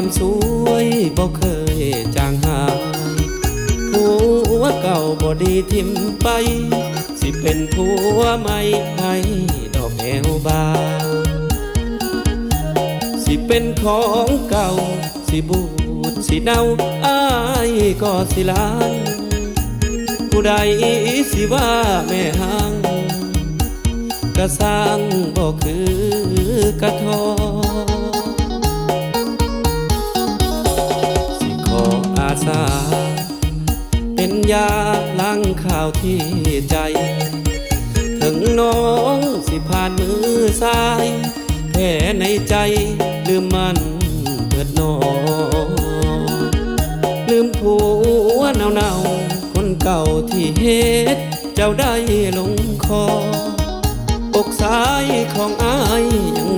ความสวยบ่เคยจางหายผัวเก่าบ่ดีทิมไป สิเป็นผัวใหม่ให้ดอกแอวบานสิเป็นของเก่า สิบูดสิเน่าอ้ายก็สิลานผู้ใดสิว่าแม่หังก็สร้างบ่คือกระทอ เป็นยาล้างข่าวที่ใจ ถึงน้องสิผ่านมือซ้ายแผลในใจลืมมันเกิดนอลืมผัวเนาเนาคนเก่าที่เฮ็ด เจ้าได้ลงคอ อกสายของอายยัง